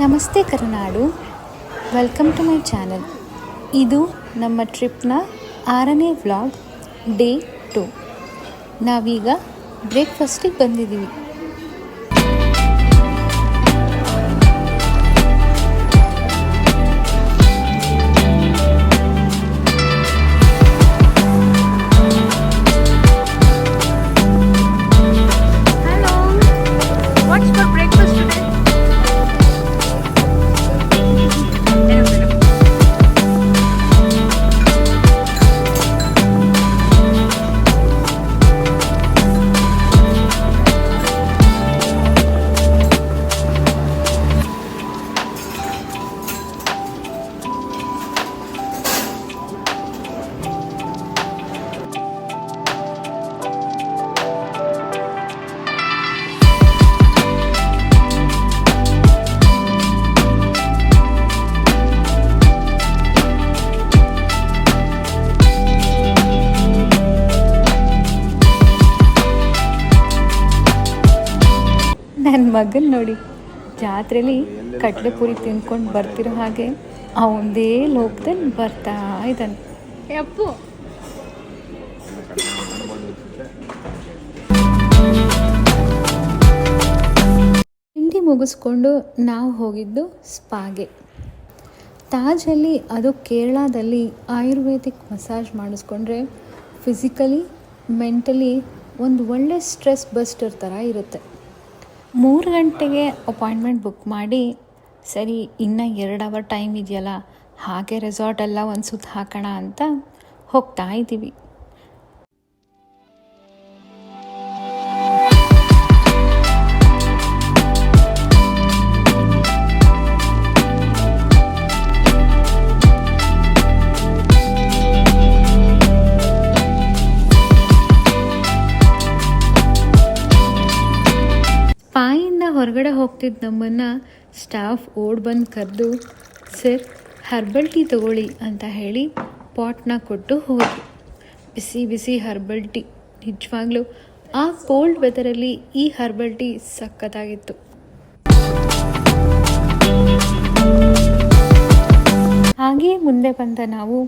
ನಮಸ್ತೆ Karunadu. Welcome to my channel ಇದು ನಮ್ಮ ಟ್ರಿಪ್ನ ಆರನೇ ವ್ಲಾಗ್ ಡೇ ಟು. ನಾವೀಗ ಬ್ರೇಕ್ಫಾಸ್ಟಿಗೆ ಬಂದಿದ್ದೀವಿ. ನನ್ನ ಮಗನ ನೋಡಿ, ಜಾತ್ರೆಲಿ ಕಡಲೆಪುರಿ ತಿನ್ಕೊಂಡು ಬರ್ತಿರೋ ಹಾಗೆ ಅವಂದೇ ಲೋಕದಲ್ಲಿ ಬರ್ತಾ ಇದ್ದಾನೆ. ಅಪ್ಪು. ತಿಂಡಿ ಮುಗಿಸ್ಕೊಂಡು ನಾವು ಹೋಗಿದ್ದು ಸ್ಪಾಗೆ. ತಾಜಲ್ಲಿ ಅದು ಕೇರಳದಲ್ಲಿ ಆಯುರ್ವೇದಿಕ್ ಮಸಾಜ್ ಮಾಡಿಸ್ಕೊಂಡ್ರೆ ಫಿಸಿಕಲಿ ಮೆಂಟಲಿ ಒಂದು ಒಳ್ಳೆ ಸ್ಟ್ರೆಸ್ ಬಸ್ಟರ್ ಥರ ಇರುತ್ತೆ. ಮೂರು ಗಂಟೆಗೆ ಅಪಾಯಿಂಟ್ಮೆಂಟ್ ಬುಕ್ ಮಾಡಿ, ಸರಿ, ಇನ್ನು ಎರಡು ಅವರ್ ಟೈಮ್ ಇದೆಯಲ್ಲ, ಹಾಗೆ ರೆಸಾರ್ಟ್ ಎಲ್ಲ ಒಂದು ಸುತ್ತ ಹಾಕೋಣ ಅಂತ ಹೋಗ್ತಾ ಇದ್ದೀವಿ. ಹೊರಗಡೆ ಹೋಗ್ತಿದ್ದ ನಮ್ಮನ್ನು ಸ್ಟಾಫ್ ಓಡ್ ಬಂದು ಕರೆದು, ಸರ್, ಹರ್ಬಲ್ ಟೀ ತಗೊಳ್ಳಿ ಅಂತ ಹೇಳಿ ಪಾಟ್ನ ಕೊಟ್ಟು ಹೋದರು. ಬಿಸಿ ಬಿಸಿ ಹರ್ಬಲ್ ಟೀ. ನಿಜವಾಗ್ಲೂ ಆ ಕೋಲ್ಡ್ ವೆದರಲ್ಲಿ ಈ ಹರ್ಬಲ್ ಟೀ ಸಖತ್ತಾಗಿತ್ತು. ಹಾಗೆಯೇ ಮುಂದೆ ಬಂದ ನಾವು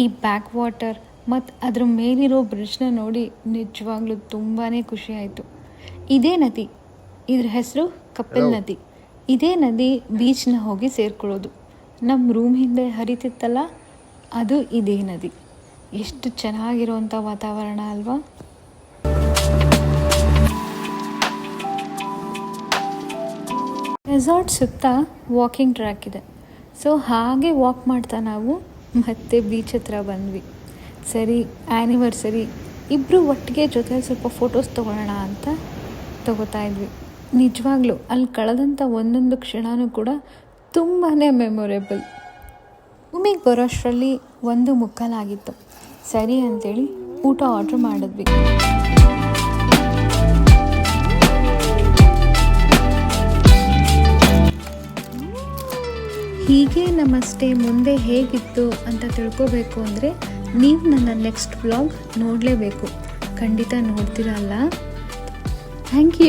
ಈ ಬ್ಯಾಕ್ ವಾಟರ್ ಮತ್ತು ಅದ್ರ ಮೇಲಿರೋ ಬ್ರಿಡ್ಜ್ನ ನೋಡಿ ನಿಜವಾಗ್ಲೂ ತುಂಬಾ ಖುಷಿಯಾಯಿತು ಇದೇ ನದಿ. ಇದ್ರ ಹೆಸರು ಕಪಿಲ್ ನದಿ. ಇದೇ ನದಿ ಬೀಚ್ನ ಹೋಗಿ ಸೇರ್ಕೊಳ್ಳೋದು. ನಮ್ಮ ರೂಮ್ ಹಿಂದೆ ಹರಿತಿತ್ತಲ್ಲ ಅದು ಇದೇ ನದಿ. ಎಷ್ಟು ಚೆನ್ನಾಗಿರೋವಂಥ ವಾತಾವರಣ ಅಲ್ವಾ? ರೆಸಾರ್ಟ್ ಸುತ್ತ ವಾಕಿಂಗ್ ಟ್ರ್ಯಾಕ್ ಇದೆ. ಸೊ ಹಾಗೆ ವಾಕ್ ಮಾಡ್ತಾ ನಾವು ಮತ್ತೆ ಬೀಚ್ ಹತ್ರ ಬಂದ್ವಿ. ಸರಿ ಆ್ಯನಿವರ್ಸರಿ ಇಬ್ಬರು ಒಟ್ಟಿಗೆ ಜೊತೆ ಸ್ವಲ್ಪ ಫೋಟೋಸ್ ತೊಗೊಳ್ಳೋಣ ಅಂತ ತಗೋತಾ ಇದ್ವಿ. ನಿಜವಾಗ್ಲೂ ಅಲ್ಲಿ ಕಳೆದಂಥ ಒಂದೊಂದು ಕ್ಷಣವೂ ಕೂಡ ತುಂಬಾ ಮೆಮೊರೇಬಲ್ ಭೂಮಿಗೆ ಬರೋಷ್ಟರಲ್ಲಿ ಒಂದು ಮುಕ್ಕಾಲಾಗಿತ್ತು. ಸರಿ ಅಂತೇಳಿ ಊಟ ಆರ್ಡ್ರ್ ಮಾಡಿದ್ವಿ. ಹೀಗೆ ನಮ್ಮ ಸ್ಟೇ ಮುಂದೆ ಹೇಗಿತ್ತು ಅಂತ ತಿಳ್ಕೋಬೇಕು ಅಂದರೆ ನೀವು ನನ್ನ ನೆಕ್ಸ್ಟ್ ಬ್ಲಾಗ್ ನೋಡಲೇಬೇಕು. ಖಂಡಿತ ನೋಡ್ತೀರಲ್ಲ. Thank you